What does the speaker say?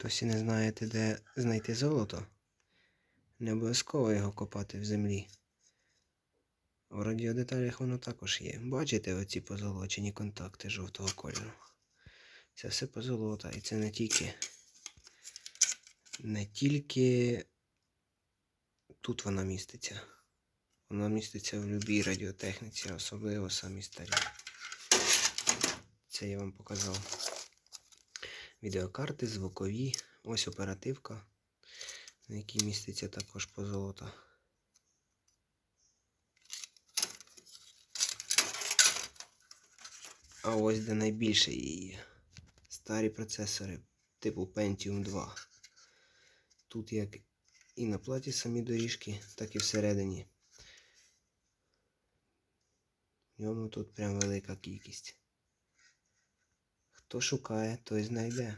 Досі не знаєте, де знайти золото? Не обов'язково його копати в землі. У радіодеталях воно також є. Бачите оці позолочені контакти жовтого кольору? Це все позолота. І це не тільки. Не тільки тут вона міститься. Вона міститься в будь-якій радіотехніці, особливо самі старі. Це я вам показав. Відеокарти, звукові. Ось оперативка, на якій міститься також позолота. А ось де найбільше її. Старі процесори типу Pentium 2. Тут як і на платі самі доріжки, так і всередині. В ньому тут прям велика кількість. Хто шукає, той знайде.